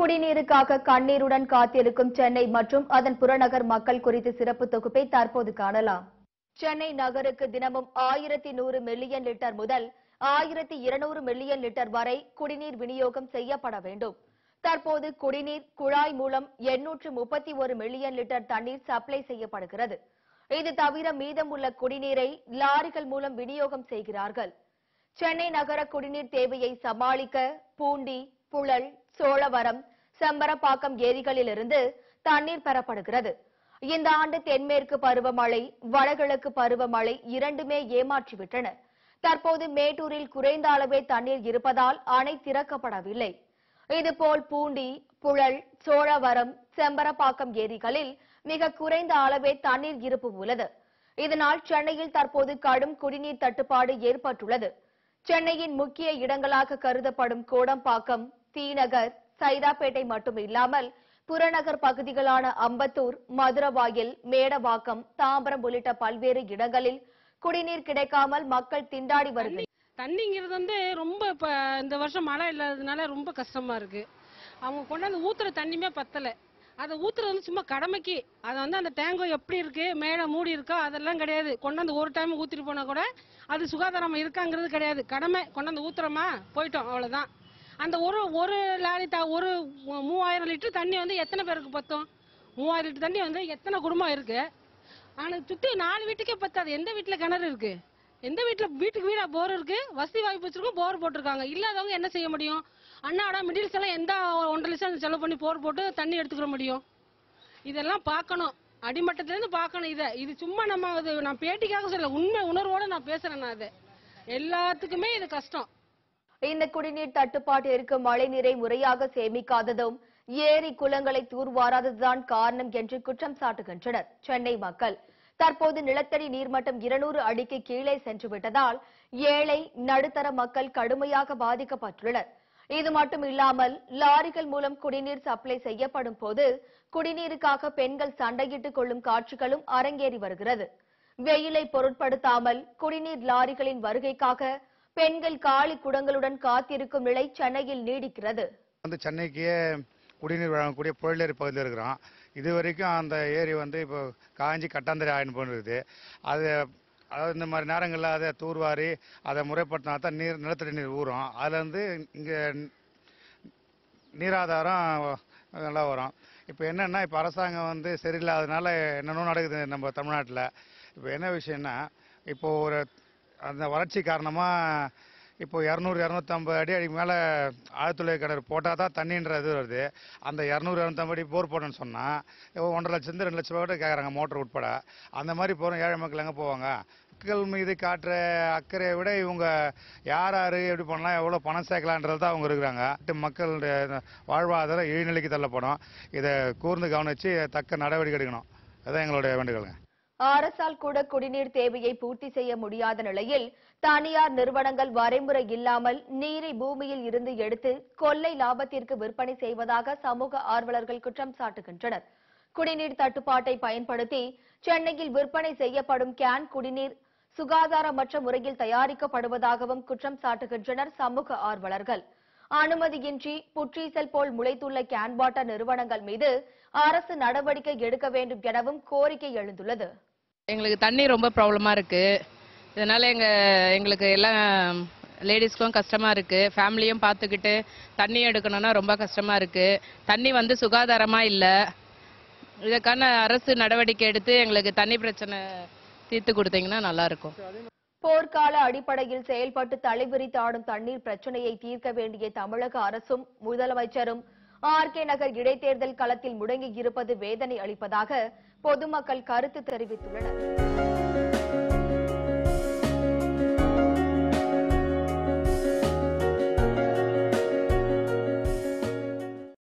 குடிநீருக்காக கண்ணீருடன் காத்திருக்கும் சென்னை மற்றும் அதன் புறநகர் மக்கள் குறித்து சிறப்பு தொகுப்பை தற்போது காணலாம். சென்னை நகருக்கு தினமும் ஆயிரத்தி நூறு மில்லியன் லிட்டர் முதல் ஆயிரத்தி இருநூறு மில்லியன் லிட்டர் வரை குடிநீர் விநியோகம் செய்யப்பட வேண்டும். தற்போது குடிநீர் குழாய் மூலம் எண்ணூற்று முப்பத்தி ஒரு மில்லியன் லிட்டர் தண்ணீர் சப்ளை செய்யப்படுகிறது. இது தவிர மீதமுள்ள குடிநீரை லாரிகள் மூலம் விநியோகம் செய்கிறார்கள். சென்னை நகர குடிநீர் தேவையை சமாளிக்க பூண்டி புழல் சோழவரம் செம்பரப்பாக்கம் ஏரிகளிலிருந்து தண்ணீர் பெறப்படுகிறது. இந்த ஆண்டு தென்மேற்கு பருவமழை வடகிழக்கு பருவமழை இரண்டுமே ஏமாற்றிவிட்டன. தற்போது மேட்டூரில் குறைந்த அளவே தண்ணீர் இருப்பதால் அணை திறக்கப்படவில்லை. இதுபோல் பூண்டி புழல் சோழவரம் செம்பரப்பாக்கம் ஏரிகளில் மிக குறைந்த அளவே தண்ணீர் இருப்பு உள்ளது. இதனால் சென்னையில் தற்போது கடும் குடிநீர் தட்டுப்பாடு ஏற்பட்டுள்ளது. சென்னையின் முக்கிய இடங்களாக கருதப்படும் கோடம்பாக்கம் தீநகர் சைதாப்பேட்டை மட்டும் இல்லாமல் புறநகர் பகுதிகளான அம்பத்தூர் மதுரவாயில் மேடவாக்கம் தாம்பரம் உள்ளிட்ட பல்வேறு இடங்களில் குடிநீர் கிடைக்காமல் மக்கள் திண்டாடி வருது தண்ணிங்கிறது வந்து ரொம்ப இப்போ இந்த வருஷம் மழை இல்லாததுனால ரொம்ப கஷ்டமா இருக்கு. அவங்க கொண்டாந்து ஊத்துற தண்ணியுமே பத்தல. அதை ஊத்துறது வந்து சும்மா கடமைக்கு. அதை வந்து அந்த தேங்கோ எப்படி இருக்கு மேலே மூடி இருக்கா அதெல்லாம் கிடையாது. கொண்டாந்து ஒரு டைம் ஊத்திட்டு போனா கூட அது சுகாதாரமா இருக்காங்கிறது கிடையாது. கடமை. கொண்டாந்து ஊத்துறோமா? போயிட்டோம். அவ்வளவுதான். அந்த ஒரு ஒரு லாரி த ஒரு மூவாயிரம் லிட்டர் தண்ணி வந்து எத்தனை பேருக்கு பத்தும்? மூவாயிரம் லிட்டர் தண்ணி வந்து எத்தனை குடும்பம் இருக்கு? ஆனால் சுற்றி நாலு வீட்டுக்கே பத்தாது. எந்த வீட்டில் கிணறு இருக்கு? எந்த வீட்டில் வீட்டுக்கு வீடாக போர் இருக்கு? வசதி வாய்ப்பு வச்சிருக்கோம் போர் போட்டிருக்காங்க. இல்லாதவங்க என்ன செய்ய முடியும்? அண்ணாடா மிடில்ஸ் எல்லாம் எந்த ஒன்றரை லட்சம் செலவு பண்ணி போர் போட்டு தண்ணி எடுத்துக்கிற முடியும்? இதெல்லாம் பார்க்கணும். அடிமட்டத்திலேருந்து பார்க்கணும் இதை. இது சும்மா நம்ம நான் பேட்டிக்காக சொல்ல உண்மை உணர்வோட நான் பேசுறேன் நான் அதை எல்லாத்துக்குமே இது கஷ்டம். இந்த குடிநீர் தட்டுப்பாடு இருக்கும் மழைநீரை முறையாக சேமிக்காததும் ஏரி குளங்களை தூர்வாராததுதான் காரணம் என்று குற்றம் சாட்டுகின்றனர் சென்னை மக்கள். தற்போது நிலத்தடி நீர்மட்டம் இருநூறு அடிக்கு கீழே சென்றுவிட்டதால் ஏழை நடுத்தர மக்கள் கடுமையாக பாதிக்கப்பட்டுள்ளனர். இது மட்டும் இல்லாமல் லாரிகள் மூலம் குடிநீர் சப்ளை செய்யப்படும் போது குடிநீருக்காக பெண்கள் சண்டையிட்டுக் கொள்ளும் காட்சிகளும் அரங்கேறி வருகிறது. வெயிலை பொருட்படுத்தாமல் குடிநீர் லாரிகளின் வருகைக்காக பெண்கள் காலி குடங்களுடன் காத்திருக்கும் நிலை சென்னையில் நீடிக்கிறது. வந்து சென்னைக்கே குடிநீர் வழங்கக்கூடிய புழலேரி பகுதியில் இருக்கிறோம். இது வரைக்கும் அந்த ஏரி வந்து இப்போ காஞ்சி கட்டாந்தரை ஆயின்னு போயிருக்குது அது அதாவது இந்த மாதிரி நேரங்களில் அதை தூர்வாரி அதை முறைப்படுத்தினா தான் நீர் நிலத்தடி நீர் ஊறும். அதுலேருந்து இங்கே நீராதாரம் நல்லா வரும். இப்போ என்னென்னா இப்போ அரசாங்கம் வந்து சரியில்லாதனால என்னென்னோ நடக்குது நம்ம தமிழ்நாட்டில். இப்போ என்ன விஷயம்னா இப்போ ஒரு அந்த வறட்சி காரணமாக இப்போ இரநூறு இரநூத்தம்பது அடி அடிக்கு மேலே ஆழ்துளை கிணறு போட்டால் தான் தண்ணின்ற இது வருது. அந்த இரநூறு இரநூத்தம்பது அடி போர் போடணும்னு சொன்னால் ஒன்றரை லட்சம் ரெண்டு லட்சம் ரூபா கூட கேட்குறாங்க மோட்டர் உட்பட. அந்த மாதிரி போகிறோம் ஏழை மக்கள் எங்கே போவாங்க? மக்கள் மீது காட்டுற அக்கறையை விட இவங்க யார் யார் எப்படி பண்ணலாம் எவ்வளோ பணம் சேர்க்கலான்றது தான் அவங்க இருக்கிறாங்க. மக்களுடைய வாழ்வாதாரம் இழிநிலைக்கு தள்ளப்படும். இதை கூர்ந்து கவனித்து தக்க நடவடிக்கை எடுக்கணும். அதுதான் எங்களுடைய வேண்டுகோளுங்க. அரசால் கூட குடிநீர் தேவையை பூர்த்தி செய்ய முடியாத நிலையில் தனியார் நிறுவனங்கள் வரைமுறை இல்லாமல் நீரை பூமியில் இருந்து எடுத்து கொள்ளை லாபத்திற்கு விற்பனை செய்வதாக சமூக ஆர்வலர்கள் குற்றம் சாட்டுகின்றனர். குடிநீர் தட்டுப்பாட்டை பயன்படுத்தி சென்னையில் விற்பனை செய்யப்படும் கேன் குடிநீர் சுகாதாரமற்ற முறையில் தயாரிக்கப்படுவதாகவும் குற்றம் சாட்டுகின்றனர் சமூக ஆர்வலர்கள். அனுமதியின்றி புற்றீசல் போல் முளைத்துள்ள கேன் நிறுவனங்கள் மீது அரசு நடவடிக்கை எடுக்க வேண்டும் எனவும் கோரிக்கை எழுந்துள்ளது. எங்களுக்கு தண்ணி ரொம்ப ப்ராப்ளமாக இருக்குது இதனால் எங்கள் எங்களுக்கு எல்லாம் லேடிஸ்க்கும் கஷ்டமாக இருக்குது ஃபேமிலியும் பார்த்துக்கிட்டு தண்ணி எடுக்கணும்னா ரொம்ப கஷ்டமாக இருக்குது தண்ணி வந்து சுகாதாரமாக இல்லை. இதுக்கான அரசு நடவடிக்கை எடுத்து எங்களுக்கு தண்ணி பிரச்சனை தீர்த்து கொடுத்தீங்கன்னா நல்லாயிருக்கும் போர்க்கால அடிப்படையில் செயல்பட்டு தலைவிரித்தாடும் தண்ணீர் பிரச்சனையை தீர்க்க வேண்டிய தமிழக அரசும் முதலமைச்சரும் ஆர் கே நகர் இடைத்தேர்தல் களத்தில் முடங்கி இருப்பது வேதனை அளிப்பதாக பொதுமக்கள் கருத்து தெரிவித்துள்ளனர்.